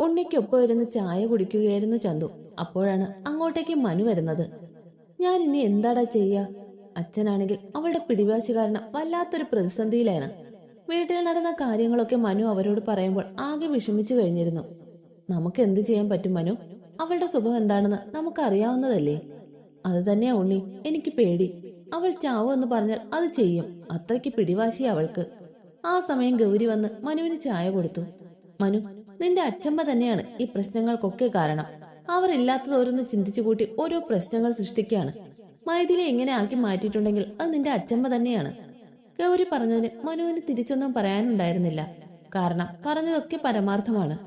ഉണ്ണിക്കൊപ്പം ഇരുന്ന് ചായ കുടിക്കുകയായിരുന്നു ചന്തു. അപ്പോഴാണ് അങ്ങോട്ടേക്ക് മനു വരുന്നത്. ഞാൻ ഇനി എന്താടാ ചെയ്യുക അച്ഛനാണെങ്കിൽ അവളുടെ പിടിവാശി കാരണം വല്ലാത്തൊരു പ്രതിസന്ധിയിലാണ്. വീട്ടിൽ നടന്ന കാര്യങ്ങളൊക്കെ മനു അവരോട് പറയുമ്പോൾ ആകെ വിഷമിച്ചു കഴിഞ്ഞിരുന്നു. നമുക്ക് എന്ത് ചെയ്യാൻ പറ്റും മനു? അവളുടെ സ്വഭാവം എന്താണെന്ന് നമുക്ക് അറിയാവുന്നതല്ലേ അത് തന്നെയാ ഉണ്ണി. എനിക്ക് പേടി. അവൾ ചാവോ എന്ന് പറഞ്ഞാൽ അത് ചെയ്യും. അത്രയ്ക്ക് പിടിവാശി അവൾക്ക്. ആ സമയം ഗൗരി വന്ന് മനുവിന് ചായ കൊടുത്തു. മനു നിന്റെ അച്ഛമ്മ തന്നെയാണ് ഈ പ്രശ്നങ്ങൾക്കൊക്കെ കാരണം. അവർ ഇല്ലാത്തതോരോന്ന് ചിന്തിച്ചു കൂട്ടി ഓരോ പ്രശ്നങ്ങൾ സൃഷ്ടിക്കുകയാണ്. മൈഥിലെ എങ്ങനെ ആക്കി മാറ്റിയിട്ടുണ്ടെങ്കിൽ അത് നിന്റെ അച്ഛമ്മ തന്നെയാണ്. ഗൗരി പറഞ്ഞതിന് മനുവിന് തിരിച്ചൊന്നും പറയാനുണ്ടായിരുന്നില്ല. കാരണം പറഞ്ഞതൊക്കെ പരമാർത്ഥമാണ്.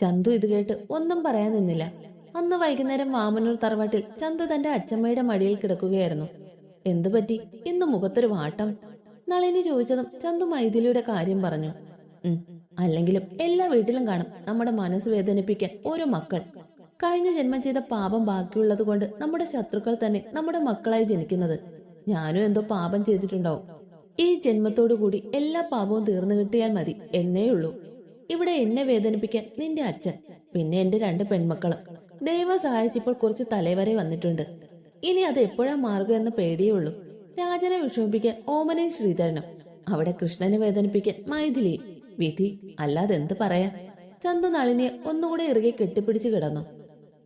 ചന്തു ഇത് കേട്ട് ഒന്നും പറയാൻ നിന്നില്ല. അന്ന് വൈകുന്നേരം വാമനൂർ തറവാട്ടിൽ ചന്തു തന്റെ അച്ഛമ്മയുടെ മടിയിൽ കിടക്കുകയായിരുന്നു. എന്തു പറ്റി? ഇന്ന് മുഖത്തൊരു വാട്ടം. നളിനി ചോദിച്ചതും ചന്തു മൈഥിലിയുടെ കാര്യം പറഞ്ഞു. അല്ലെങ്കിലും എല്ലാ വീട്ടിലും കാണും. നമ്മുടെ മനസ്സ് വേദനിപ്പിക്കാൻ ഓരോ മക്കൾ. കഴിഞ്ഞ ജന്മം ചെയ്ത പാപം ബാക്കിയുള്ളത് കൊണ്ട് നമ്മുടെ ശത്രുക്കൾ തന്നെ നമ്മുടെ മക്കളായി ജനിക്കുന്നത്. ഞാനും എന്തോ പാപം ചെയ്തിട്ടുണ്ടാവും. ഈ ജന്മത്തോടു കൂടി എല്ലാ പാപവും തീർന്നു കിട്ടിയാൽ മതി എന്നേയുള്ളൂ ഇവിടെ എന്നെ വേദനിപ്പിക്കാൻ നിന്റെ അച്ഛൻ പിന്നെ എന്റെ രണ്ട് പെൺമക്കളും. ദൈവം സഹായിച്ചപ്പോൾ കുറച്ച് തലവരെ വന്നിട്ടുണ്ട്. ഇനി അത് എപ്പോഴാ മാറുക എന്ന് പേടിയേ ഉള്ളൂ. രാജനെ വിഷമിപ്പിക്കാൻ ഓമനയും ശ്രീധരനും. അവിടെ കൃഷ്ണനെ വേദനിപ്പിക്കാൻ മൈഥിലി വിധി അല്ലാതെ എന്ത് പറയാ? ചന്തു നളിനെ ഒന്നുകൂടെ ഇറുകെ കെട്ടിപ്പിടിച്ച് കിടന്നു.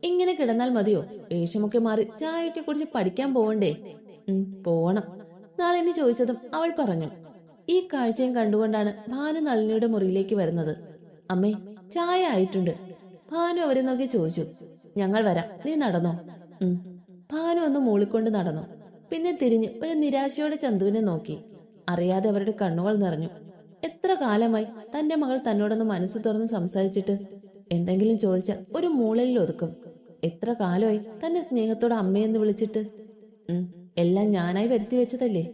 ഇങ്ങനെ കിടന്നാൽ മതിയോ? വേഷമൊക്കെ മാറി ചായയൊക്കെ കുടിച്ച് പഠിക്കാൻ പോവണ്ടേ? പോണം നളിനി ചോദിച്ചതും അവൾ പറഞ്ഞു. ഈ കാഴ്ചയും കണ്ടുകൊണ്ടാണ് ഭാനു നളിനിയുടെ മുറിയിലേക്ക് വരുന്നത്. അമ്മേ ചായ ആയിട്ടുണ്ട്. ഭാനു അവരെ നോക്കി ചോദിച്ചു. ഞങ്ങൾ വരാം. നീ നടന്നോ? ഭാനു ഒന്ന് മൂളിക്കൊണ്ട് നടന്നു. പിന്നെ തിരിഞ്ഞ് ഒരു നിരാശയോടെ ചന്തുവിനെ നോക്കി. അറിയാതെ അവരുടെ കണ്ണുകൾ നിറഞ്ഞു. എത്ര കാലമായി തന്റെ മകൾ തന്നോടൊന്ന് മനസ്സ് തുറന്ന് സംസാരിച്ചിട്ട് എന്തെങ്കിലും ചോദിച്ച ഒരു മൂളലിൽ ഒതുക്കും. എത്ര കാലമായി തന്നെ സ്നേഹത്തോടെ അമ്മയെന്ന് വിളിച്ചിട്ട്? എല്ലാം ഞാനായി വരുത്തി വെച്ചതല്ലേ?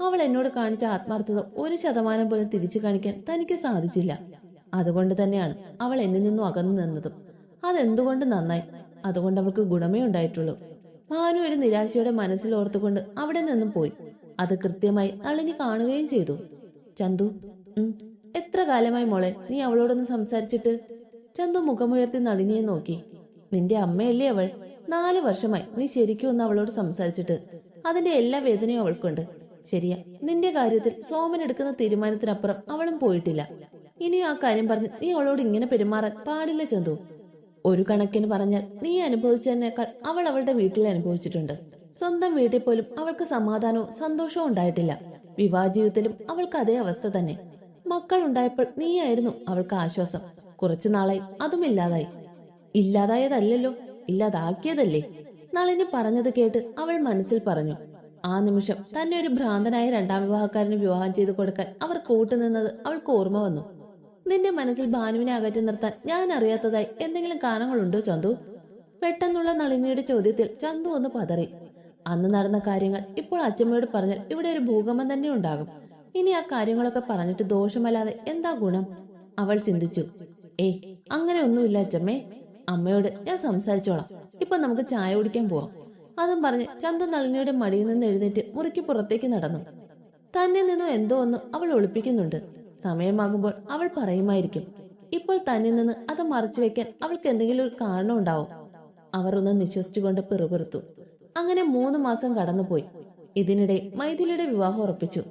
അവൾ എന്നോട് കാണിച്ച ആത്മാർത്ഥത ഒരു ശതമാനം പോലും തിരിച്ചു കാണിക്കാൻ തനിക്ക് സാധിച്ചില്ല. അതുകൊണ്ട് തന്നെയാണ് അവൾ എന്നിൽ നിന്നും അകന്നു നിന്നതും. അതെന്തുകൊണ്ട് നന്നായി? അതുകൊണ്ട് അവൾക്ക് ഗുണമേ ഉണ്ടായിട്ടുള്ളൂ. ഭാനു ഒരു നിരാശയുടെ മനസ്സിൽ ഓർത്തുകൊണ്ട് അവിടെ നിന്നും പോയി. അത് കൃത്യമായി നളിനി കാണുകയും ചെയ്തു. ചന്തു എത്ര കാലമായി മോളെ നീ അവളോടൊന്ന് സംസാരിച്ചിട്ട്? ചന്തു മുഖമുയർത്തി നളിനിയെ നോക്കി. നിന്റെ അമ്മയല്ലേ അവൾ? നാല് വർഷമായി നീ ശരിക്കും ഒന്ന് അവളോട് സംസാരിച്ചിട്ട്. അതിന്റെ എല്ലാ വേദനയും അവൾക്കുണ്ട്. ശരിയാ നിന്റെ കാര്യത്തിൽ സോമൻ എടുക്കുന്ന തീരുമാനത്തിനപ്പുറം അവളും പോയിട്ടില്ല. ഇനിയും ആ കാര്യം പറഞ്ഞ് നീ അവളോട് ഇങ്ങനെ പെരുമാറാൻ പാടില്ല ചന്തു. ഒരു കണക്കിന് പറഞ്ഞാൽ നീ അനുഭവിച്ചതിനേക്കാൾ അവൾ അവളുടെ വീട്ടിൽ അനുഭവിച്ചിട്ടുണ്ട്. സ്വന്തം വീട്ടിൽ പോലും അവൾക്ക് സമാധാനവും സന്തോഷവും ഉണ്ടായിട്ടില്ല. വിവാഹ ജീവിതത്തിലും അവൾക്ക് അതേ അവസ്ഥ തന്നെ. മക്കൾ ഉണ്ടായപ്പോൾ നീയായിരുന്നു അവൾക്ക് ആശ്വാസം. കുറച്ചു നാളായി അതും ഇല്ലാതായി. ഇല്ലാതായതല്ലല്ലോ ഇല്ലാതാക്കിയതല്ലേ? നളിനി പറഞ്ഞത് കേട്ട് അവൾ മനസ്സിൽ പറഞ്ഞു. ആ നിമിഷം തന്നെ ഒരു ഭ്രാന്തനായ രണ്ടാം വിവാഹക്കാരന് വിവാഹം ചെയ്തു കൊടുക്കാൻ അവർ കൂട്ടുനിന്നത് അവൾക്ക് ഓർമ്മ വന്നു. നിന്റെ മനസ്സിൽ ഭാനുവിനെ അകറ്റി നിർത്താൻ ഞാൻ അറിയാത്തതായി എന്തെങ്കിലും കാരണങ്ങളുണ്ടോ ചന്തു? പെട്ടെന്നുള്ള നളിനിയുടെ ചോദ്യത്തിൽ ചന്തു ഒന്ന് പതറി. അന്ന് നടന്ന കാര്യങ്ങൾ ഇപ്പോൾ അച്ഛമ്മയോട് പറഞ്ഞാൽ ഇവിടെ ഒരു ഭൂകമ്പം തന്നെ ഉണ്ടാകും. ഇനി ആ കാര്യങ്ങളൊക്കെ പറഞ്ഞിട്ട് ദോഷമല്ലാതെ എന്താ ഗുണം? അവൾ ചിന്തിച്ചു. ഏയ് അങ്ങനെ ഒന്നുമില്ല അച്ഛമ്മേ അമ്മയോട് ഞാൻ സംസാരിച്ചോളാം. ഇപ്പൊ നമുക്ക് ചായ കുടിക്കാൻ പോവാം. അതും പറഞ്ഞ് ചന്ത നളിനിയുടെ മടിയിൽ നിന്ന് എഴുന്നേറ്റ് മുറിക്ക് പുറത്തേക്ക് നടന്നു. തന്നെ നിന്നും എന്തോ ഒന്ന് അവൾ ഒളിപ്പിക്കുന്നുണ്ട്. സമയമാകുമ്പോൾ അവൾ പറയുമായിരിക്കും. ഇപ്പോൾ തന്നിൽ നിന്ന് അത് മറച്ചു വെക്കാൻ അവൾക്ക് എന്തെങ്കിലും ഒരു കാരണം ഉണ്ടാവും? അവർ ഒന്ന് നിശ്വസിച്ചുകൊണ്ട് പിറുപിറുത്തു. അങ്ങനെ മൂന്ന് മാസം കടന്നുപോയി. ഇതിനിടെ മൈഥിലിയുടെ വിവാഹം ഉറപ്പിച്ചു.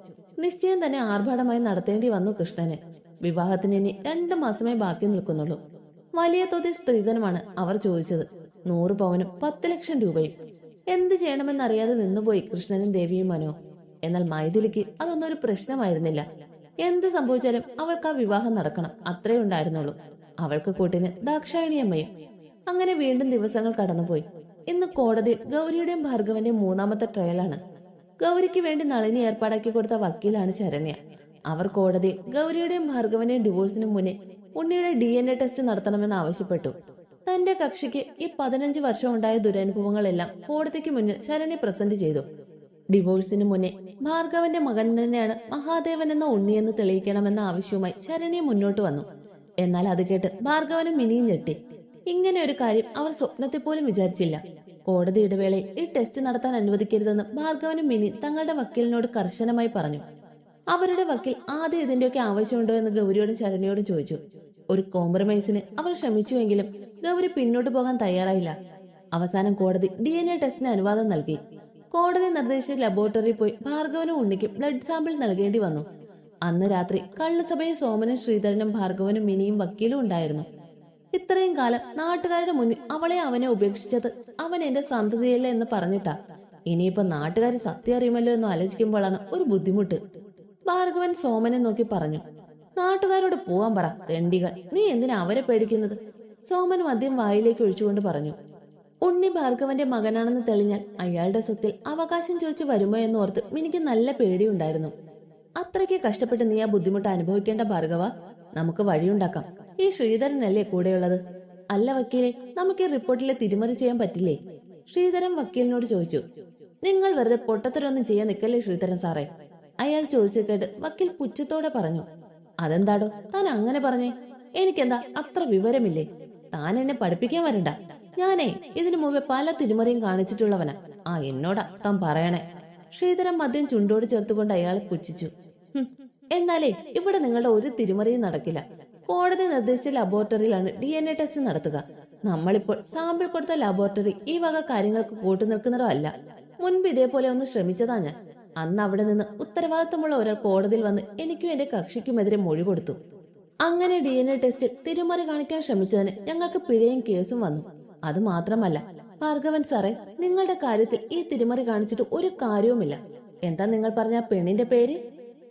നിശ്ചയം തന്നെ ആർഭാടമായി നടത്തേണ്ടി വന്നു കൃഷ്ണന്. വിവാഹത്തിന് ഇനി രണ്ടു മാസമേ ബാക്കി നിൽക്കുന്നുള്ളൂ. വലിയ തോതിൽ സ്ത്രീധനമാണ് അവർ ചോദിച്ചത്. നൂറ് പവനും പത്ത് ലക്ഷം രൂപയും. എന്ത് ചെയ്യണമെന്നറിയാതെ നിന്നുപോയി കൃഷ്ണനും ദേവിയും മനോ. എന്നാൽ മൈഥിലിക്ക് അതൊന്നും ഒരു പ്രശ്നമായിരുന്നില്ല. എന്ത് സംഭവിച്ചാലും അവൾക്ക് ആ വിവാഹം നടക്കണം അത്രേ ഉണ്ടായിരുന്നുള്ളൂ. അവൾക്ക് കൂട്ടിന് ദാക്ഷായണിയമ്മയും അങ്ങനെ വീണ്ടും ദിവസങ്ങൾ കടന്നുപോയി. ഇന്ന് കോടതി ഗൗരിയുടെയും ഭാർഗവന്റെയും മൂന്നാമത്തെ ട്രയലാണ് ഗൗരിക്ക് വേണ്ടി നളിനി ഏർപ്പാടാക്കി കൊടുത്ത വക്കീലാണ് ശരണ്യ. അവർ കോടതി ഗൗരിയുടെയും ഭാർഗവന്റെയും ഡിവോഴ്സിന് മുന്നേ ഉണ്ണിയുടെ ഡി എൻ എ ടെസ്റ്റ് നടത്തണമെന്ന് ആവശ്യപ്പെട്ടു. തന്റെ കക്ഷിക്ക് ഈ പതിനഞ്ച് വർഷം ഉണ്ടായ ദുരനുഭവങ്ങളെല്ലാം കോടതിക്ക് മുന്നിൽ ശരണ്യ പ്രസന്റ് ചെയ്തു. ഡിവോഴ്സിന് മുന്നേ ഭാർഗവന്റെ മകൻ തന്നെയാണ് മഹാദേവൻ എന്ന ഉണ്ണിയെന്ന് തെളിയിക്കണമെന്ന ആവശ്യവുമായി ശരണ്യ മുന്നോട്ട് വന്നു. എന്നാൽ അത് കേട്ട് ഭാർഗവനും മിനിയും ഞെട്ടി. ഇങ്ങനെ ഒരു കാര്യം അവർ സ്വപ്നത്തിൽ പോലും വിചാരിച്ചില്ല. കോടതി ഇടവേളയിൽ ഈ ടെസ്റ്റ് നടത്താൻ അനുവദിക്കരുതെന്ന് ഭാർഗവനും മിനി തങ്ങളുടെ വക്കീലിനോട് കർശനമായി പറഞ്ഞു. അവരുടെ വക്കീൽ ആദ്യം ഇതിന്റെയൊക്കെ ആവശ്യമുണ്ടോ എന്ന് ഗൗരിയോടും ശരണിയോടും ചോദിച്ചു. ഒരു കോംപ്രമൈസിന് അവർ ശ്രമിച്ചുവെങ്കിലും ഗൗരി പിന്നോട്ട് പോകാൻ തയ്യാറായില്ല. അവസാനം കോടതി ഡി എൻ എ ടെസ്റ്റിന് അനുവാദം നൽകി. കോടതി നിർദ്ദേശിച്ച ലബോറട്ടറിയിൽ പോയി ഭാർഗവനും ഉണ്ണിക്കും ബ്ലഡ് സാമ്പിൾ നൽകേണ്ടി വന്നു. അന്ന് രാത്രി കള്ളുസഭയിൽ സോമനും ശ്രീധരനും ഭാർഗവനും മിനിയും വക്കീലും ഉണ്ടായിരുന്നു. ഇത്രയും കാലം നാട്ടുകാരുടെ മുന്നിൽ അവളെ അവനെ ഉപേക്ഷിച്ചത് അവൻ എന്റെ സന്തതിയല്ല എന്ന് പറഞ്ഞിട്ടാ. ഇനിയിപ്പോ നാട്ടുകാർ സത്യം അറിയുമല്ലോ എന്ന് ആലോചിക്കുമ്പോഴാണ് ഒരു ബുദ്ധിമുട്ട്. ഭാർഗവൻ സോമനെ നോക്കി പറഞ്ഞു നാട്ടുകാരോട് പോവാൻ പറ തെണ്ടികൾ. നീ എന്തിനാ അവരെ പേടിക്കുന്നത്? സോമൻ മദ്യം വായിലേക്ക് ഒഴിച്ചുകൊണ്ട് പറഞ്ഞു ഉണ്ണി ഭാർഗവന്റെ മകനാണെന്ന് തെളിഞ്ഞാൽ അയാളുടെ സ്വത്തിൽ അവകാശം ചോദിച്ചു വരുമോ എന്ന് ഓർത്ത് എനിക്ക് നല്ല പേടിയുണ്ടായിരുന്നു. അത്രയ്ക്ക് കഷ്ടപ്പെട്ട് നീ ആ ബുദ്ധിമുട്ട് അനുഭവിക്കേണ്ട ഭാർഗവ? നമുക്ക് വഴിയുണ്ടാക്കാം. ഈ ശ്രീധരനല്ലേ കൂടെയുള്ളത്? അല്ല വക്കീലെ നമുക്ക് ഈ റിപ്പോർട്ടിലെ തിരിമറി ചെയ്യാൻ പറ്റില്ലേ? ശ്രീധരൻ വക്കീലിനോട് ചോദിച്ചു. നിങ്ങൾ വെറുതെ പൊട്ടത്തരൊന്നും ചെയ്യാൻ നിൽക്കല്ലേ ശ്രീധരൻ സാറേ? അയാൾ ചോദിച്ചു കേട്ട് വക്കീൽ പുച്ഛത്തോടെ പറഞ്ഞു. അതെന്താടോ താൻ അങ്ങനെ പറഞ്ഞേ? എനിക്കെന്താ അത്ര വിവരമില്ലേ? താൻ എന്നെ പഠിപ്പിക്കാൻ വരണ്ട. ഞാനേ ഇതിനു മുമ്പേ പല തിരിമറിയും കാണിച്ചിട്ടുള്ളവനാ. ആ എന്നോടാ താൻ പറയണേ. ശ്രീധരൻ മദ്യം ചുണ്ടോട് ചേർത്തുകൊണ്ട് അയാൾ പുച്ഛിച്ചു. "ഹും, എന്നാലേ ഇവിടെ നിങ്ങളുടെ ഒരു തിരിമറിയും നടക്കില്ല. കോടതി നിർദ്ദേശിച്ച ലബോറട്ടറിയിലാണ് ഡി എൻ എ ടെസ്റ്റ് നടത്തുക. നമ്മളിപ്പോൾ സാമ്പിൾ കൊടുത്ത ലബോറട്ടറി ഈ വക കാര്യങ്ങൾക്ക് കൂട്ടുനിൽക്കുന്നതോ അല്ല. മുൻപ് ഇതേപോലെ ഒന്ന് ശ്രമിച്ചതാ ഞാൻ. അന്ന് അവിടെ നിന്ന് ഉത്തരവാദിത്തമുള്ള ഒരാൾ കോടതിയിൽ വന്ന് എനിക്കും എന്റെ കക്ഷിക്കുമെതിരെ മൊഴി കൊടുത്തു. അങ്ങനെ ഡി എൻ എ ടെസ്റ്റിൽ തിരുമറി കാണിക്കാൻ ശ്രമിച്ചതിന് ഞങ്ങൾക്ക് പിഴയും കേസും വന്നു. അത് മാത്രമല്ല ഭാർഗവൻ സാറേ നിങ്ങളുടെ കാര്യത്തിൽ ഈ തിരുമറി കാണിച്ചിട്ട് ഒരു കാര്യവുമില്ല. എന്താ നിങ്ങൾ പറഞ്ഞ പെണ്ണിന്റെ പേര്?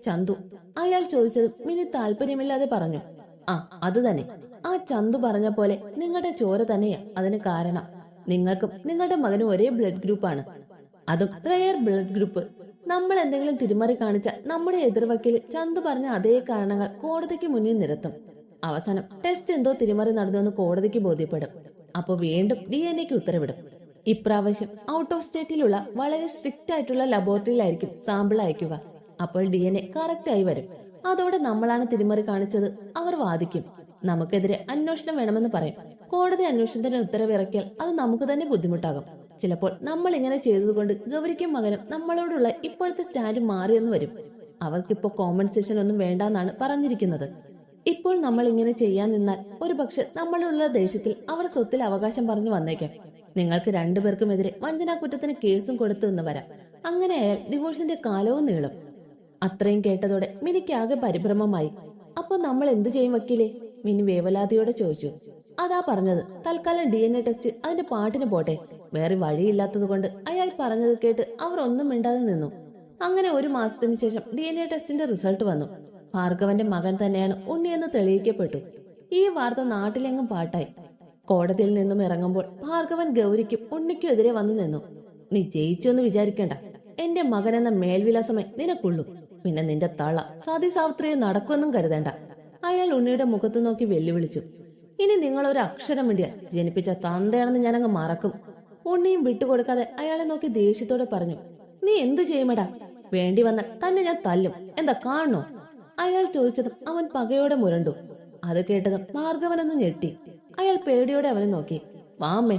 ചന്തു. അയാൾ ചോദിച്ചത് മിനി താല്പര്യമില്ലാതെ പറഞ്ഞു ആ അത് തന്നെ. ആ ചന്തു പറഞ്ഞ പോലെ നിങ്ങളുടെ ചോര തന്നെയാ അതിന് കാരണം. നിങ്ങൾക്കും നിങ്ങളുടെ മകനും ഒരേ ബ്ലഡ് ഗ്രൂപ്പാണ് അതും റെയർ ബ്ലഡ് ഗ്രൂപ്പ്. നമ്മൾ എന്തെങ്കിലും തിരിമറി കാണിച്ച നമ്മുടെ എതിർവക്കിൽ ചന്തു പറഞ്ഞ അതേ കാരണങ്ങൾ കോടതിക്ക് മുന്നിൽ നിരത്തും. അവസാനം ടെസ്റ്റ് എന്തോ തിരുമറി നടന്നുവെന്ന് കോടതിക്ക് ബോധ്യപ്പെടും. അപ്പോൾ വീണ്ടും ഡി എൻ എക്ക് ഉത്തരവിടും. ഇപ്രാവശ്യം ഔട്ട് ഓഫ് സ്റ്റേറ്റിലുള്ള വളരെ സ്ട്രിക്റ്റ് ആയിട്ടുള്ള ലബോറട്ടറിയിലായിരിക്കും സാമ്പിൾ അയക്കുക. അപ്പോൾ ഡി എൻ എ കറക്റ്റ് ആയി വരും. അതോടെ നമ്മളാണ് തിരിമറി കാണിച്ചത്. അവർ വാദിക്കും. നമുക്കെതിരെ അന്വേഷണം വേണമെന്ന് പറയും. കോടതി അന്വേഷണത്തിന്റെ ഉത്തരവിറക്കിയാൽ അത് നമുക്ക് തന്നെ ബുദ്ധിമുട്ടാകും. ചിലപ്പോൾ നമ്മൾ ഇങ്ങനെ ചെയ്തതുകൊണ്ട് ഗൗരിക്കും മകനും നമ്മളോടുള്ള ഇപ്പോഴത്തെ സ്റ്റാൻഡ് മാറിയെന്ന് വരും. അവർക്കിപ്പോ കോമ്പൻസേഷൻ ഒന്നും വേണ്ടെന്നാണ് പറഞ്ഞിരിക്കുന്നത്. ഇപ്പോൾ നമ്മൾ ഇങ്ങനെ ചെയ്യാൻ നിന്നാൽ ഒരു പക്ഷെ നമ്മളുള്ള ദേഷ്യത്തിൽ അവർ സ്വത്തിൽ അവകാശം പറഞ്ഞു വന്നേക്കാം. നിങ്ങൾക്ക് രണ്ടുപേർക്കുമെതിരെ വഞ്ചനാ കുറ്റത്തിന് കേസും കൊടുത്തു എന്ന് വരാം. അങ്ങനെയായാൽ ഡിവോഴ്സിന്റെ കാലവും നീളും. അത്രയും കേട്ടതോടെ മിനിക്കാകെ പരിഭ്രമമായി. അപ്പൊ നമ്മൾ എന്തു ചെയ്യും വക്കീലെ? മിനി വേവലാതിയോടെ ചോദിച്ചു. അതാ പറഞ്ഞത്. തൽക്കാലം ഡി എൻ എ ടെസ്റ്റ് അതിന്റെ പാട്ടിന് പോട്ടെ. വേറെ വഴിയില്ലാത്തത് കൊണ്ട് അയാൾ പറഞ്ഞത് കേട്ട് അവർ ഒന്നും മിണ്ടാതെ നിന്നു. അങ്ങനെ ഒരു മാസത്തിന് ശേഷം ഡി എൻ എ ടെസ്റ്റിന്റെ റിസൾട്ട് വന്നു. ഭാർഗവന്റെ മകൻ തന്നെയാണ് ഉണ്ണിയെന്ന് തെളിയിക്കപ്പെട്ടു. ഈ വാർത്ത നാട്ടിലെങ്ങും പാട്ടായി. കോടതിയിൽ നിന്നും ഇറങ്ങുമ്പോൾ ഭാർഗവൻ ഗൗരിക്കും ഉണ്ണിക്കും എതിരെ വന്നു നിന്നു. നീ ജയിച്ചു എന്ന് വിചാരിക്കണ്ട. എന്റെ എന്ന മേൽവിലാസമേ നിനക്കുള്ളൂ. പിന്നെ നിന്റെ തള സതി സാവിത്രിയെ നടക്കുമെന്നും കരുതേണ്ട. അയാൾ ഉണ്ണിയുടെ മുഖത്ത് നോക്കി വെല്ലുവിളിച്ചു. ഇനി നിങ്ങൾ ഒരു അക്ഷരം വേണ്ടിയ ജനിപ്പിച്ച തന്തയാണെന്ന് ഞാനങ്ങ് മറക്കും. ഉണ്ണിയും വിട്ടുകൊടുക്കാതെ അയാളെ നോക്കി ദേഷ്യത്തോടെ പറഞ്ഞു നീ എന്ത് ചെയ്യുമടാ? വേണ്ടി വന്ന തന്നെ ഞാൻ തല്ലും. എന്താ കാണണോ? അയാൾ ചോദിച്ചതും അവൻ പകയോടെ മുരണ്ടു. അത് കേട്ടതും ഭാർഗവനൊന്ന് ഞെട്ടി. അയാൾ പേടിയോടെ അവനെ നോക്കി. വാമ്മേ.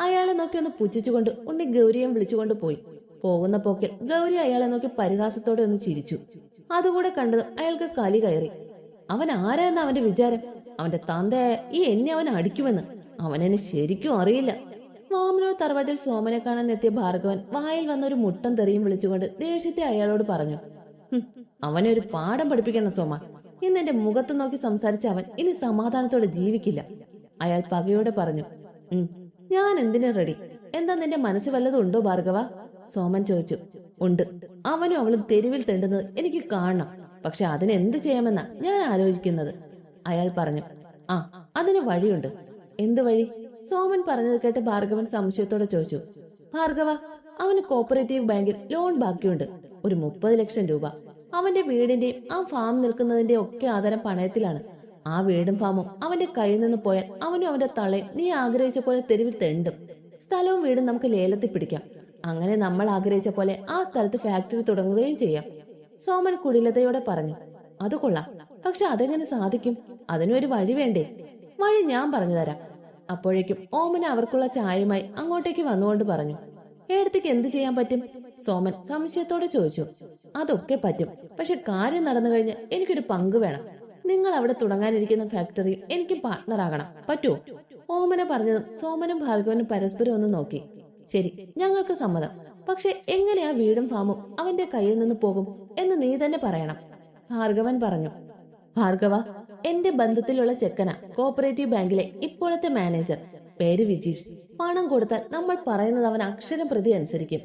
അയാളെ നോക്കി ഒന്ന് പുച്ഛിച്ചുകൊണ്ട് ഉണ്ണി ഗൗരിയെ വിളിച്ചുകൊണ്ട് പോയി. പോകുന്ന പോക്കിൽ ഗൗരി അയാളെ നോക്കി പരിഹാസത്തോടെ ഒന്ന് ചിരിച്ചു. അതുകൂടെ കണ്ടത് അയാൾക്ക് കലി കയറി. അവൻ ആരാന്ന അവന്റെ വിചാരം? അവന്റെ തന്തയായ ഈ എന്നെ അവൻ അടിക്കുമെന്ന്. അവനെന്നെ ശരിക്കും അറിയില്ല. മാമനൂർ തറവാട്ടിൽ സോമനെ കാണാൻ എത്തിയ ഭാർഗവൻ വായിൽ വന്ന ഒരു മുട്ടം തെറിയും വിളിച്ചുകൊണ്ട് ദേഷ്യത്തെ അയാളോട് പറഞ്ഞു "ഹും, അവനെ ഒരു പാഠം പഠിപ്പിക്കണം സോമ. ഇന്ന് എന്റെ മുഖത്ത് നോക്കി സംസാരിച്ച അവൻ ഇനി സമാധാനത്തോടെ ജീവിക്കില്ല. അയാൾ പകയോടെ പറഞ്ഞു ഞാൻ എന്തിനു റെഡി എന്താ നിന്റെ മനസ്സ് വല്ലതും ഉണ്ടോ ഭാർഗവ? സോമൻ ചോദിച്ചു ഉണ്ട്. അവനും അവളും തെരുവിൽ തെണ്ടുന്നത് എനിക്ക് കാണണം. പക്ഷെ അതിന് എന്ത് ചെയ്യാമെന്നാ ഞാൻ ആലോചിക്കുന്നത്? അയാൾ പറഞ്ഞു ആ അതിന് വഴിയുണ്ട്. എന്ത് വഴി? സോമൻ പറഞ്ഞത് കേട്ട് ഭാർഗവൻ സംശയത്തോടെ ചോദിച്ചു ഭാർഗവ അവന് കോപ്പറേറ്റീവ് ബാങ്കിൽ ലോൺ ബാക്കിയുണ്ട് ഒരു മുപ്പത് ലക്ഷം രൂപ. അവന്റെ വീടിന്റെയും ആ ഫാം നിൽക്കുന്നതിന്റെയും ഒക്കെ ആധാരം പണയത്തിലാണ്. ആ വീടും ഫാമും അവന്റെ കയ്യിൽ നിന്ന് പോയാൽ അവനും അവന്റെ തളയും നീ ആഗ്രഹിച്ച പോലെ തെരുവിൽ തെണ്ടും. സ്ഥലവും വീടും നമുക്ക് ലേലത്തിൽ പിടിക്കാം. അങ്ങനെ നമ്മൾ ആഗ്രഹിച്ച പോലെ ആ സ്ഥലത്ത് ഫാക്ടറി തുടങ്ങുകയും ചെയ്യാം. സോമൻ കുടിലതയോടെ പറഞ്ഞു അത് കൊള്ളാം. പക്ഷെ അതെങ്ങനെ സാധിക്കും? അതിനൊരു വഴി വേണ്ടേ? വഴി ഞാൻ പറഞ്ഞു തരാം. അപ്പോഴേക്കും ഓമന അവർക്കുള്ള ചായയുമായി അങ്ങോട്ടേക്ക് വന്നുകൊണ്ട് പറഞ്ഞു ഏടത്തേക്ക് എന്ത് ചെയ്യാൻ പറ്റും? സോമൻ സംശയത്തോടെ ചോദിച്ചു അതൊക്കെ പറ്റും. പക്ഷെ കാര്യം നടന്നു കഴിഞ്ഞ് എനിക്കൊരു പങ്ക് വേണം. നിങ്ങൾ അവിടെ തുടങ്ങാനിരിക്കുന്ന ഫാക്ടറിയിൽ എനിക്ക് പാർട്ട്ണർ ആകണം. പറ്റുമോ ഓമന പറഞ്ഞതും സോമനും ഭാർഗവനും പരസ്പരം ഒന്ന് നോക്കി. ശരി ഞങ്ങൾക്ക് സമ്മതം. പക്ഷെ എങ്ങനെയാ വീടും ഫാമും അവന്റെ കയ്യിൽ നിന്ന് പോകും എന്ന് നീ തന്നെ പറയണം. ഭാർഗവൻ പറഞ്ഞു ഭാർഗവ എന്റെ ബന്ധത്തിലുള്ള ചെക്കന കോപ്പറേറ്റീവ് ബാങ്കിലെ ഇപ്പോഴത്തെ മാനേജർ. പേര് വിജീഷ്. പണം കൊടുത്താൽ നമ്മൾ പറയുന്നത് അവൻ അക്ഷരം പ്രതി അനുസരിക്കും.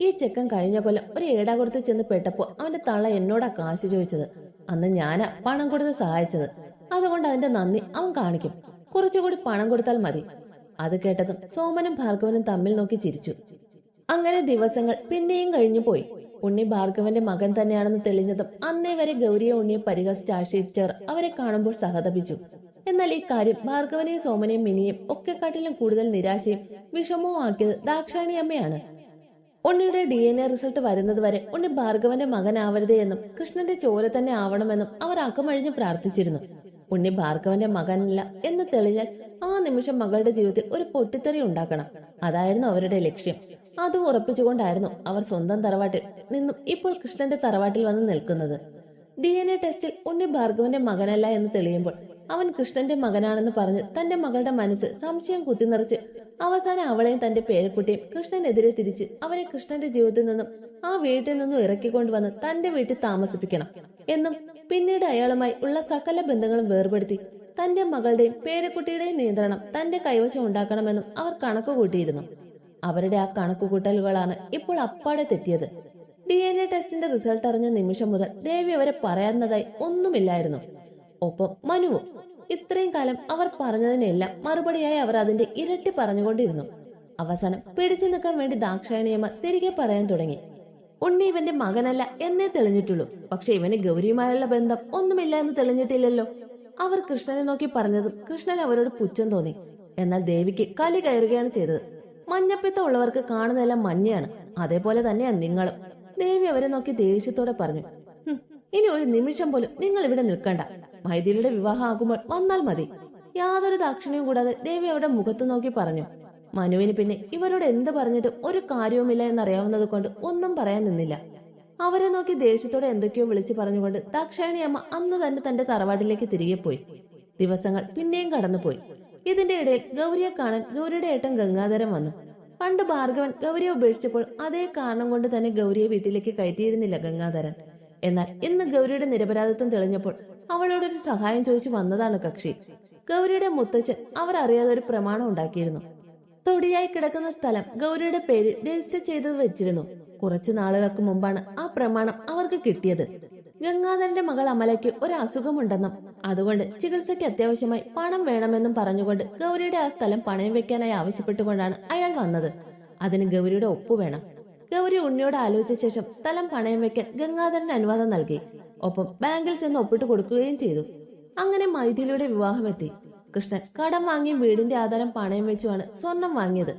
ഈ ചെക്കൻ കഴിഞ്ഞ കൊല്ലം ഒരു ഏടാകുളത്ത് ചെന്ന് പെട്ടപ്പോ അവന്റെ തള്ള എന്നോടാ കാശ് ചോദിച്ചത്. അന്ന് ഞാനാ പണം കൊടുത്ത് സഹായിച്ചത്. അതുകൊണ്ട് അതിന്റെ നന്ദി അവൻ കാണിക്കും. കുറച്ചുകൂടി പണം കൊടുത്താൽ മതി. അത് കേട്ടതും സോമനും ഭാർഗവനും തമ്മിൽ നോക്കി ചിരിച്ചു. അങ്ങനെ ദിവസങ്ങൾ പിന്നെയും കഴിഞ്ഞു പോയി. ഉണ്ണി ഭാർഗവന്റെ മകൻ തന്നെയാണെന്ന് തെളിഞ്ഞതും അന്നേ വരെ ഗൗരിയെ ഉണ്ണിയെ പരിഹസിച്ച് ആശ്രയിച്ചവർ അവരെ കാണുമ്പോൾ സഹതപിച്ചു. എന്നാൽ ഈ കാര്യം ഭാർഗവനെയും സോമനെയും മിനിയും ഒക്കെക്കാട്ടിലും കൂടുതൽ നിരാശയും വിഷമവും ആക്കിയത് ദാക്ഷാണി അമ്മയാണ്. ഉണ്ണിയുടെ ഡി എൻ എ റിസൾട്ട് വരുന്നതുവരെ ഉണ്ണി ഭാർഗവന്റെ മകനാവരുതേ എന്നും കൃഷ്ണന്റെ ചോര തന്നെ ആവണമെന്നും അവർ അക്കമഴിഞ്ഞ് പ്രാർത്ഥിച്ചിരുന്നു. ഉണ്ണി ഭാർഗവന്റെ മകനല്ല എന്ന് തെളിഞ്ഞാൽ ആ നിമിഷം മകളുടെ ജീവിതത്തിൽ ഒരു പൊട്ടിത്തെറി ഉണ്ടാക്കണം. അതായിരുന്നു അവരുടെ ലക്ഷ്യം. അതും ഉറപ്പിച്ചുകൊണ്ടായിരുന്നു അവർ സ്വന്തം തറവാട്ടിൽ നിന്നും ഇപ്പോൾ കൃഷ്ണന്റെ തറവാട്ടിൽ വന്ന് നിൽക്കുന്നത്. ഡി എൻ എ ടെസ്റ്റിൽ ഉണ്ണി ഭാർഗവന്റെ മകനല്ല എന്ന് തെളിയുമ്പോൾ അവൻ കൃഷ്ണന്റെ മകനാണെന്ന് പറഞ്ഞ് തന്റെ മകളുടെ മനസ്സ് സംശയം കുത്തിനിറച്ച് അവസാനം അവളെയും തന്റെ പേരക്കുട്ടിയും കൃഷ്ണനെതിരെ തിരിച്ച് അവനെ കൃഷ്ണന്റെ ജീവിതത്തിൽ നിന്നും ആ വീട്ടിൽ നിന്നും ഇറക്കിക്കൊണ്ടുവന്ന് തന്റെ വീട്ടിൽ താമസിപ്പിക്കണം എന്നും പിന്നീട് അയാളുമായി ഉള്ള സകല ബന്ധങ്ങളും വേർപെടുത്തി തന്റെ മകളുടെയും പേരക്കുട്ടിയുടെയും നിയന്ത്രണം തന്റെ കൈവശം ഉണ്ടാക്കണമെന്നും അവർ കണക്കുകൂട്ടിയിരുന്നു. അവരുടെ ആ കണക്കുകൂട്ടലുകളാണ് ഇപ്പോൾ അപ്പാടെ തെറ്റിയത്. ഡി എൻ എ ടെസ്റ്റിന്റെ റിസൾട്ട് അറിഞ്ഞ നിമിഷം മുതൽ ദേവി അവരെ പറയാവുന്നതായി ഒന്നുമില്ലായിരുന്നു. ഒപ്പം മനുവും. ഇത്രയും കാലം അവർ പറഞ്ഞതിനെല്ലാം മറുപടിയായി അവർ അതിന്റെ ഇരട്ടി പറഞ്ഞുകൊണ്ടിരുന്നു. അവസാനം പിടിച്ചു നിൽക്കാൻ വേണ്ടി ദാക്ഷായണിയമ്മ തിരികെ പറയാൻ തുടങ്ങി. ഉണ്ണി ഇവന്റെ മകനല്ല എന്നേ തെളിഞ്ഞിട്ടുള്ളൂ. പക്ഷെ ഇവന് ഗൗരിയുമായുള്ള ബന്ധം ഒന്നുമില്ല എന്ന് തെളിഞ്ഞിട്ടില്ലല്ലോ. അവർ കൃഷ്ണനെ നോക്കി പറഞ്ഞതും കൃഷ്ണൻ അവരോട് പുച്ഛം തോന്നി. എന്നാൽ ദേവിക്ക് കലി കയറുകയാണ് ചെയ്തത്. മഞ്ഞപ്പിത്തം ഉള്ളവർക്ക് കാണുന്നതെല്ലാം മഞ്ഞയാണ്. അതേപോലെ തന്നെയാണ് നിങ്ങളും. ദേവി അവരെ നോക്കി ദേഷ്യത്തോടെ പറഞ്ഞു. ഇനി ഒരു നിമിഷം പോലും നിങ്ങൾ ഇവിടെ നിൽക്കണ്ട. മൈഥിലിയുടെ വിവാഹം ആകുമ്പോൾ വന്നാൽ മതി. യാതൊരു ദാക്ഷിണ്യവും കൂടാതെ ദേവി അവരുടെ മുഖത്ത് നോക്കി പറഞ്ഞു. മനുവിന് പിന്നെ ഇവരോട് എന്ത് പറഞ്ഞിട്ട് ഒരു കാര്യവുമില്ല എന്നറിയാവുന്നത് കൊണ്ട് ഒന്നും പറയാൻ നിന്നില്ല. അവരെ നോക്കി ദേഷ്യത്തോടെ എന്തൊക്കെയോ വിളിച്ചു പറഞ്ഞുകൊണ്ട് ദാക്ഷായണി അമ്മ അന്ന് തന്നെ തന്റെ തറവാട്ടിലേക്ക് തിരികെ പോയി. ദിവസങ്ങൾ പിന്നെയും കടന്നുപോയി. ഇതിന്റെ ഇടയിൽ ഗൗരിയെ കാണാൻ ഗൗരിയുടെ ഏട്ടൻ ഗംഗാധരൻ വന്നു. പണ്ട് ഭാർഗവൻ ഗൗരിയെ ഉപേക്ഷിച്ചപ്പോൾ അതേ കാരണം കൊണ്ട് തന്നെ ഗൗരിയെ വീട്ടിലേക്ക് കയറ്റിയിരുന്നില്ല ഗംഗാധരൻ. എന്നാൽ ഇന്ന് ഗൗരിയുടെ നിരപരാധിത്വം തെളിഞ്ഞപ്പോൾ അവളോടൊരു സഹായം ചോദിച്ചു വന്നതാണ് കക്ഷി. ഗൗരിയുടെ മുത്തച്ഛൻ അവരറിയാതെ ഒരു പ്രമാണം ഉണ്ടാക്കിയിരുന്നു. തൊടിയായി കിടക്കുന്ന സ്ഥലം ഗൗരിയുടെ പേര് രജിസ്റ്റർ ചെയ്തത് വെച്ചിരുന്നു. കുറച്ചു നാളുകൾക്ക് മുമ്പാണ് ആ പ്രമാണം അവർക്ക് കിട്ടിയത്. ഗംഗാധരന്റെ മകൾ അമലയ്ക്ക് ഒരു അസുഖമുണ്ടെന്നും അതുകൊണ്ട് ചികിത്സയ്ക്ക് അത്യാവശ്യമായി പണം വേണമെന്നും പറഞ്ഞുകൊണ്ട് ഗൗരിയുടെ ആ സ്ഥലം പണയം വെക്കാനായി ആവശ്യപ്പെട്ടുകൊണ്ടാണ് അയാൾ വന്നത്. അതിന് ഗൗരിയുടെ ഒപ്പ് വേണം. ഗൗരി ഉണ്ണിയോട് ആലോചിച്ച ശേഷം സ്ഥലം പണയം വെക്കാൻ ഗംഗാധരൻ അനുവാദം നൽകി. ഒപ്പം ബാങ്കിൽ ചെന്ന് ഒപ്പിട്ട് കൊടുക്കുകയും ചെയ്തു. അങ്ങനെ മൈഥിലിയുടെ വിവാഹമെത്തി. കൃഷ്ണൻ കടം വാങ്ങി വീടിന്റെ ആധാരം പണയം വെച്ചുമാണ് സ്വർണം വാങ്ങിയത്.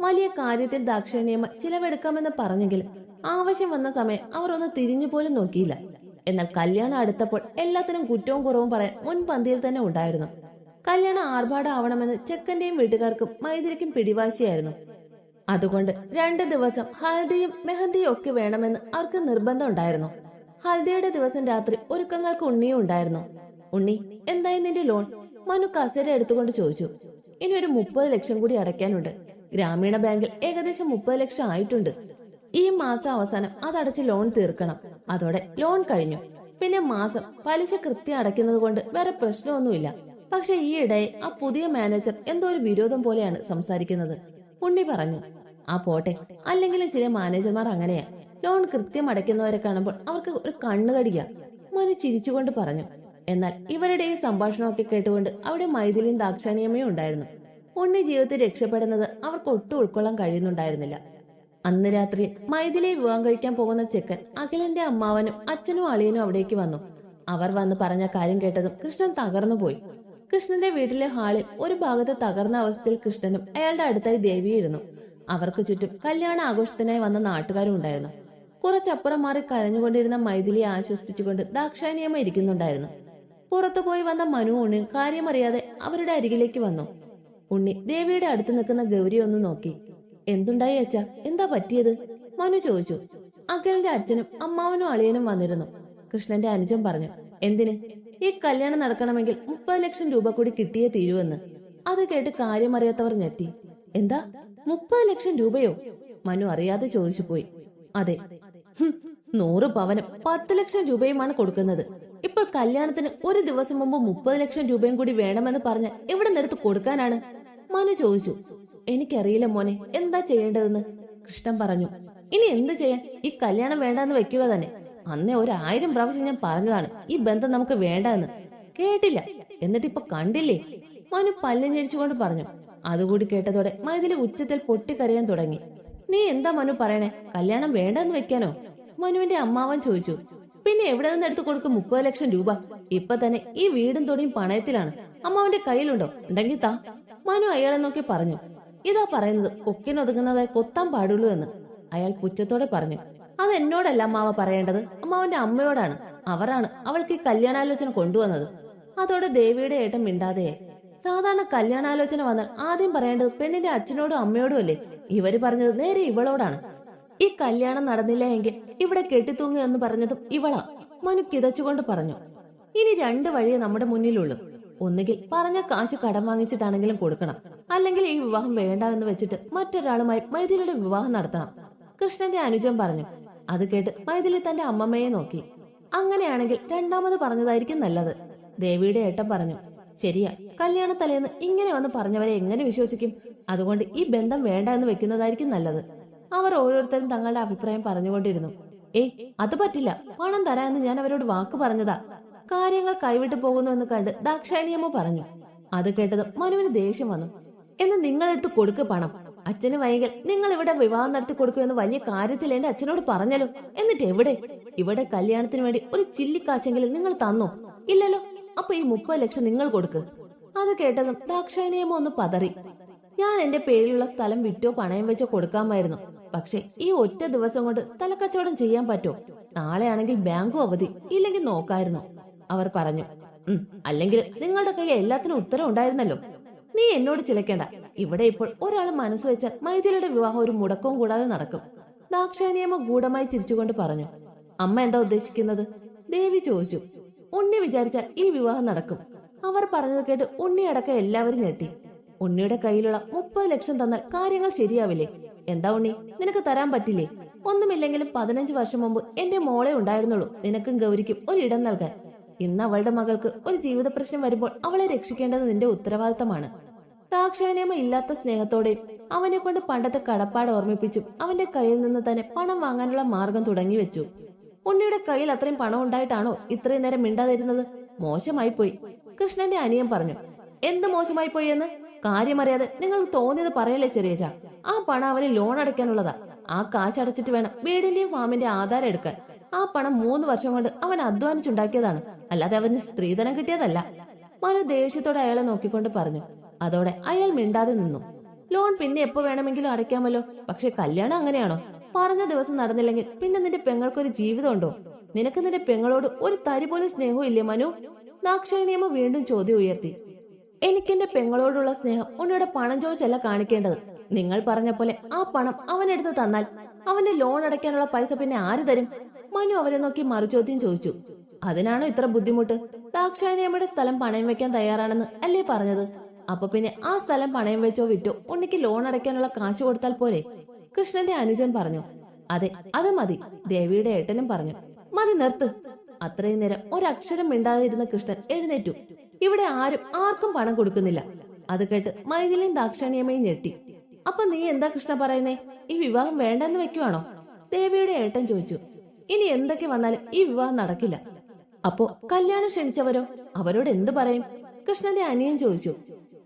വലിയ കാര്യത്തിൽ ദാക്ഷിണ്യമ ചിലവെടുക്കാമെന്ന് പറഞ്ഞെങ്കിലും ആവശ്യം വന്ന സമയം അവർ ഒന്ന് തിരിഞ്ഞു പോലും നോക്കിയില്ല. എന്നാൽ കല്യാണം അടുത്തപ്പോൾ എല്ലാത്തിനും കുറ്റവും കുറവും പറയാൻ മുൻപന്തിയിൽ തന്നെ ഉണ്ടായിരുന്നു. കല്യാണം ആർഭാടമാവണമെന്ന് ചെക്കന്റെയും വീട്ടുകാർക്കും മൈതിരിക്കും പിടിവാശിയായിരുന്നു. അതുകൊണ്ട് രണ്ട് ദിവസം ഹൽദിയും മെഹന്തിയും ഒക്കെ വേണമെന്ന് അവർക്ക് നിർബന്ധം ഉണ്ടായിരുന്നു. ഹൽദിയുടെ ദിവസം രാത്രി ഒരുക്കങ്ങൾക്ക് ഉണ്ണിയും ഉണ്ടായിരുന്നു. ഉണ്ണി എന്തായി നിന്റെ ലോൺ? മനു കസേര എടുത്തുകൊണ്ട് ചോദിച്ചു. ഇനി ഒരു മുപ്പത് ലക്ഷം കൂടി അടയ്ക്കാനുണ്ട്. ഗ്രാമീണ ബാങ്കിൽ ഏകദേശം മുപ്പത് ലക്ഷം ആയിട്ടുണ്ട്. ഈ മാസം അവസാനം അതടച്ച് ലോൺ തീർക്കണം. അതോടെ ലോൺ കഴിഞ്ഞു. പിന്നെ മാസം പലിശ കൃത്യം അടയ്ക്കുന്നത് കൊണ്ട് വേറെ പ്രശ്നമൊന്നുമില്ല. പക്ഷെ ഈയിടെ ആ പുതിയ മാനേജർ എന്തോ ഒരു വിരോധം പോലെയാണ് സംസാരിക്കുന്നത്. ഉണ്ണി പറഞ്ഞു. ആ പോട്ടെ. അല്ലെങ്കിലും ചില മാനേജർമാർ അങ്ങനെയാ. ലോൺ കൃത്യം അടയ്ക്കുന്നവരെ കാണുമ്പോൾ അവർക്ക് ഒരു കണ്ണുകടിയാ. മനു ചിരിച്ചുകൊണ്ട് പറഞ്ഞു. എന്നാൽ ഇവരുടെ ഈ സംഭാഷണമൊക്കെ കേട്ടുകൊണ്ട് അവിടെ മൈഥിലിയും ദാക്ഷാണിയമ്മയും ഉണ്ടായിരുന്നു. ഉണ്ണി ജീവിതത്തിൽ രക്ഷപ്പെടുന്നത് അവർക്ക് ഒട്ടും ഉൾക്കൊള്ളാൻ കഴിയുന്നുണ്ടായിരുന്നില്ല. അന്ന് രാത്രി മൈഥിലിയെ വിവാഹം കഴിക്കാൻ പോകുന്ന ചെക്കൻ അഖിലിന്റെ അമ്മാവനും അച്ഛനും അളിയനും അവിടേക്ക് വന്നു. അവർ വന്ന് പറഞ്ഞ കാര്യം കേട്ടതും കൃഷ്ണൻ തകർന്നു പോയി. കൃഷ്ണന്റെ വീട്ടിലെ ഹാളിൽ ഒരു ഭാഗത്ത് തകർന്ന അവസ്ഥയിൽ കൃഷ്ണനും അയാളുടെ അടുത്തായി ദേവിയിരുന്നു അവർക്ക് ചുറ്റും കല്യാണ ആഘോഷത്തിനായി വന്ന നാട്ടുകാരും ഉണ്ടായിരുന്നു. കുറച്ചപ്പുറം മാറി കരഞ്ഞുകൊണ്ടിരുന്ന മൈഥിലിയെ ആശ്വസിപ്പിച്ചുകൊണ്ട് ദാക്ഷായണിയമ്മ ഇരിക്കുന്നുണ്ടായിരുന്നു. പുറത്തുപോയി വന്ന മനു ഉണ്ണി കാര്യമറിയാതെ അവരുടെ അരികിലേക്ക് വന്നു. ഉണ്ണി ദേവിയുടെ അടുത്ത് നിൽക്കുന്ന ഗൗരി ഒന്ന് നോക്കി. എന്തുണ്ടായി അച്ഛ? എന്താ പറ്റിയത്? മനു ചോദിച്ചു. അഖിലിന്റെ അച്ഛനും അമ്മാവനും അളിയനും വന്നിരുന്നു. കൃഷ്ണന്റെ അനുജൻ പറഞ്ഞു എന്തിന്? ഈ കല്യാണം നടക്കണമെങ്കിൽ മുപ്പത് ലക്ഷം രൂപ കൂടി കിട്ടിയേ തീരുവെന്ന്. അത് കേട്ട് കാര്യമറിയാത്തവർ ഞെട്ടി. എന്താ? മുപ്പത് ലക്ഷം രൂപയോ? മനു അറിയാതെ ചോദിച്ചു പോയി അതെ നൂറ് പവനും പത്ത് ലക്ഷം രൂപയുമാണ് കൊടുക്കുന്നത്. ഇപ്പോൾ കല്യാണത്തിന് ഒരു ദിവസം മുമ്പ് മുപ്പത് ലക്ഷം രൂപയും കൂടി വേണമെന്ന് പറഞ്ഞ് എവിടെ നിന്നെടുത്ത് കൊടുക്കാനാണ്? മനു ചോദിച്ചു. എനിക്കറിയില്ല മോനെ എന്താ ചെയ്യേണ്ടതെന്ന്? കൃഷ്ണൻ പറഞ്ഞു. ഇനി എന്ത് ചെയ്യാൻ? ഈ കല്യാണം വേണ്ടെന്ന് വെക്കുക തന്നെ. അന്നേ ഒരായിരം പ്രാവശ്യം ഞാൻ പറഞ്ഞതാണ് ഈ ബന്ധം നമുക്ക് വേണ്ടെന്ന്. കേട്ടില്ല. എന്നിട്ട് ഇപ്പൊ കണ്ടില്ലേ? മനു പല്ലും ഞെരിച്ചുകൊണ്ട് പറഞ്ഞു. അതുകൂടി കേട്ടതോടെ മൈതിലെ ഉച്ചത്തിൽ പൊട്ടിക്കരയാൻ തുടങ്ങി. നീ എന്താ മനു പറയണേ? കല്യാണം വേണ്ടെന്ന് വെക്കാനോ? മനുവിന്റെ അമ്മാവൻ ചോദിച്ചു പിന്നെ എവിടെ നിന്ന് എടുത്തു കൊടുക്കും മുപ്പത് ലക്ഷം രൂപ? ഇപ്പൊ തന്നെ ഈ വീടും തൊടിയും പണയത്തിലാണ്. അമ്മാവന്റെ കയ്യിലുണ്ടോ? ഉണ്ടെങ്കിൽ താ. മനു അയാളെ നോക്കി പറഞ്ഞു ഇതാ പറയുന്നത് കൊക്കിനൊതുങ്ങുന്നതായി കൊത്താൻ പാടുള്ളൂ എന്ന്. അയാൾ പുച്ഛത്തോടെ പറഞ്ഞു അത് എന്നോടല്ല അമ്മാവ പറയേണ്ടത്. അമ്മാവന്റെ അമ്മയോടാണ്. അവരാണ് അവൾക്ക് ഈ കല്യാണാലോചന കൊണ്ടുവന്നത്. അതോടെ ദേവിയുടെ ഏട്ടം മിണ്ടാതെയായി. സാധാരണ കല്യാണാലോചന വന്നാൽ ആദ്യം പറയേണ്ടത് പെണ്ണിന്റെ അച്ഛനോടും അമ്മയോടും അല്ലേ? ഇവർ പറഞ്ഞത് നേരെ ഇവളോടാണ്. ഈ കല്യാണം നടന്നില്ല എങ്കിൽ ഇവിടെ കെട്ടിത്തൂങ്ങി എന്ന് പറഞ്ഞതും ഇവളാ മനു കിതച്ചുകൊണ്ട് പറഞ്ഞു. ഇനി രണ്ട് വഴിയേ നമ്മുടെ മുന്നിലുള്ളൂ. ഒന്നുകിൽ പറഞ്ഞ കാശ് കടം വാങ്ങിച്ചിട്ടാണെങ്കിലും കൊടുക്കണം. അല്ലെങ്കിൽ ഈ വിവാഹം വേണ്ട എന്ന് വെച്ചിട്ട് മറ്റൊരാളുമായി മൈഥിലിയുടെ വിവാഹം നടത്തണം. കൃഷ്ണന്റെ അനുജൻ പറഞ്ഞു. അത് കേട്ട് മൈഥിലി തന്റെ അമ്മമ്മയെ നോക്കി. അങ്ങനെയാണെങ്കിൽ രണ്ടാമത് പറഞ്ഞതായിരിക്കും നല്ലത്. ദേവിയുടെ ഏട്ടൻ പറഞ്ഞു. ശരിയാ കല്യാണ തലേന്ന് ഇങ്ങനെ വന്ന് പറഞ്ഞവരെ എങ്ങനെ വിശ്വസിക്കും? അതുകൊണ്ട് ഈ ബന്ധം വേണ്ട എന്ന് വെക്കുന്നതായിരിക്കും നല്ലത്. അവർ ഓരോരുത്തരും തങ്ങളുടെ അഭിപ്രായം പറഞ്ഞുകൊണ്ടിരുന്നു. ഏയ് അത് പറ്റില്ല. പണം തരാമെന്ന് ഞാൻ അവരോട് വാക്ക് പറഞ്ഞതാ. കാര്യങ്ങൾ കൈവിട്ടു പോകുന്നു എന്ന് കണ്ട് ദാക്ഷായണിയമ്മ പറഞ്ഞു. അത് കേട്ടത് മനുവിന് ദേഷ്യം വന്നു. എന്ന് നിങ്ങളെടുത്ത് കൊടുക്ക് പണം. അച്ഛന് വൈകൽ നിങ്ങൾ ഇവിടെ വിവാഹം നടത്തി കൊടുക്കൂ എന്ന് വലിയ കാര്യത്തിൽ എന്റെ അച്ഛനോട് പറഞ്ഞല്ലോ. എന്നിട്ട് എവിടെ? ഇവിടെ കല്യാണത്തിന് വേണ്ടി ഒരു ചില്ലിക്കാശെങ്കിലും നിങ്ങൾ തന്നോ? ഇല്ലല്ലോ. അപ്പൊ ഈ മുപ്പത് ലക്ഷം നിങ്ങൾ കൊടുക്ക്. അത് കേട്ടതും ദാക്ഷായണിയമ്മ ഒന്ന് പതറി. ഞാൻ എന്റെ പേരിലുള്ള സ്ഥലം വിറ്റോ പണയം വെച്ചോ കൊടുക്കാമായിരുന്നു. പക്ഷെ ഈ ഒറ്റ ദിവസം കൊണ്ട് സ്ഥലക്കച്ചവടം ചെയ്യാൻ പറ്റോ നാളെയാണെങ്കിൽ ബാങ്കും അവധി ഇല്ലെങ്കിൽ നോക്കായിരുന്നു. അവർ പറഞ്ഞു അല്ലെങ്കിൽ നിങ്ങളുടെ കയ്യിൽ എല്ലാത്തിനും ഉത്തരം ഉണ്ടായിരുന്നല്ലോ. നീ എന്നോട് ചിലക്കേണ്ട. ഇവിടെ ഇപ്പോൾ ഒരാൾ മനസ്സ് വെച്ചാൽ മൈഥിലിയുടെ വിവാഹം ഒരു മുടക്കവും കൂടാതെ നടക്കും. ദാക്ഷായണിയമ്മ ഗൂഢമായി ചിരിച്ചുകൊണ്ട് പറഞ്ഞു അമ്മ എന്താ ഉദ്ദേശിക്കുന്നത്? ദേവി ചോദിച്ചു ഉണ്ണി വിചാരിച്ചാൽ ഈ വിവാഹം നടക്കും. അവർ പറഞ്ഞത് കേട്ട് ഉണ്ണി അടക്കം എല്ലാവരും ഞെട്ടി. ഉണ്ണിയുടെ കയ്യിലുള്ള മുപ്പത് ലക്ഷം തന്നാൽ കാര്യങ്ങൾ ശരിയാവില്ലേ? എന്താ ഉണ്ണി? നിനക്ക് തരാൻ പറ്റില്ലേ? ഒന്നുമില്ലെങ്കിലും പതിനഞ്ച് വർഷം മുമ്പ് എന്റെ മോളെ ഉണ്ടായിരുന്നുള്ളൂ. നിനക്കും ഗൗരിക്കും ഒരു ഇടം നൽകാൻ. ഇന്ന് അവളുടെ മകൾക്ക് ഒരു ജീവിത പ്രശ്നം വരുമ്പോൾ അവളെ രക്ഷിക്കേണ്ടത് നിന്റെ ഉത്തരവാദിത്തമാണ്. ദാക്ഷായണിയമ്മ ഇല്ലാത്ത സ്നേഹത്തോടെയും അവനെ കൊണ്ട് പണ്ടത്തെ കടപ്പാട് ഓർമ്മിപ്പിച്ചും അവന്റെ കയ്യിൽ നിന്ന് തന്നെ പണം വാങ്ങാനുള്ള മാർഗം തുടങ്ങി വെച്ചു. ഉണ്ണിയുടെ കയ്യിൽ അത്രയും പണം ഉണ്ടായിട്ടാണോ ഇത്രയും നേരം മിണ്ടാതിരുന്നത്? മോശമായി പോയി കൃഷ്ണന്റെ അനിയൻ പറഞ്ഞു എന്ത് മോശമായി പോയി എന്ന്? കാര്യമറിയാതെ നിങ്ങൾക്ക് തോന്നിയത് പറയല്ലേ ചെറിയച്ച ആ പണം അവന് ലോൺ അടയ്ക്കാനുള്ളതാ. ആ കാശ് അടച്ചിട്ട് വേണം വീടിന്റെയും ഫാമിന്റെ ആധാരം എടുക്കാൻ. ആ പണം മൂന്ന് വർഷം കൊണ്ട് അവൻ അധ്വാനിച്ചുണ്ടാക്കിയതാണ്. അല്ലാതെ അവന് സ്ത്രീധനം കിട്ടിയതല്ല. മനു ദേഷ്യത്തോടെ അയാളെ നോക്കിക്കൊണ്ട് പറഞ്ഞു. അതോടെ അയാൾ മിണ്ടാതെ നിന്നു. ലോൺ പിന്നെ എപ്പോ വേണമെങ്കിലും അടയ്ക്കാമല്ലോ. പക്ഷെ കല്യാണം അങ്ങനെയാണോ? പറഞ്ഞ ദിവസം നടന്നില്ലെങ്കിൽ പിന്നെ നിന്റെ പെങ്ങൾക്കൊരു ജീവിതമുണ്ടോ നിനക്ക് നിന്റെ പെങ്ങളോട് ഒരു തരി പോലും സ്നേഹവും ഇല്ലേ മനു? ദാക്ഷായണിയമ്മ വീണ്ടും ചോദ്യം ഉയർത്തി. എനിക്കെന്റെ പെങ്ങളോടുള്ള സ്നേഹം ഉണ്ണിയുടെ പണം ചോദിച്ചല്ല കാണിക്കേണ്ടത്. നിങ്ങൾ പറഞ്ഞ പോലെ ആ പണം അവനെടുത്ത് തന്നാൽ അവന്റെ ലോൺ അടയ്ക്കാനുള്ള പൈസ പിന്നെ ആര് തരും? മനു അവരെ നോക്കി മറുചോദ്യം ചോദിച്ചു. അതിനാണോ ഇത്ര ബുദ്ധിമുട്ട്? ദാക്ഷായണിയമ്മയുടെ സ്ഥലം പണയം വെക്കാൻ തയ്യാറാണെന്ന് അല്ലേ പറഞ്ഞത്? അപ്പൊ പിന്നെ ആ സ്ഥലം പണയം വെച്ചോ വിറ്റോ ഉണ്ണിക്ക് ലോൺ അടയ്ക്കാനുള്ള കാശ് കൊടുത്താൽ പോലെ കൃഷ്ണന്റെ അനുജൻ പറഞ്ഞു. അതെ അത് മതി. ദേവിയുടെ ഏട്ടനും പറഞ്ഞു. മതി നിർത്ത്. അത്രയും നേരം ഒരക്ഷരം മിണ്ടാതിരുന്ന കൃഷ്ണൻ എഴുന്നേറ്റു. ഇവിടെ ആരും ആർക്കും പണം കൊടുക്കുന്നില്ല. അത് കേട്ട് മൈഥിലിയും ദാക്ഷാണിയമ്മയും ഞെട്ടി. അപ്പൊ നീ എന്താ കൃഷ്ണ പറയുന്നേ? ഈ വിവാഹം വേണ്ടെന്ന് വെക്കുവാണോ? ദേവിയുടെ ഏട്ടൻ ചോദിച്ചു. ഇനി എന്തൊക്കെ വന്നാലും ഈ വിവാഹം നടക്കില്ല. അപ്പോ കല്യാണം ക്ഷണിച്ചവരോ? അവരോട് എന്ത് പറയും? കൃഷ്ണന്റെ അനിയൻ ചോദിച്ചു.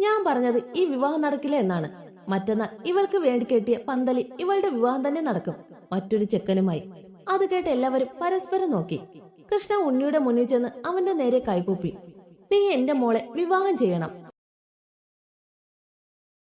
ഞാൻ പറഞ്ഞത് ഈ വിവാഹം നടക്കില്ല എന്നാണ്. മറ്റന്നാൾ ഇവൾക്ക് വേണ്ടി കെട്ടിയ പന്തലി ഇവളുടെ വിവാഹം തന്നെ നടക്കും മറ്റൊരു ചെക്കനുമായി. അത് കേട്ട് എല്ലാവരും പരസ്പരം നോക്കി. കൃഷ്ണ ഉണ്ണിയുടെ മുന്നിൽ ചെന്ന് അവന്റെ നേരെ കൈകൂപ്പി. നീ എന്റെ മോളെ വിവാഹം ചെയ്യണം.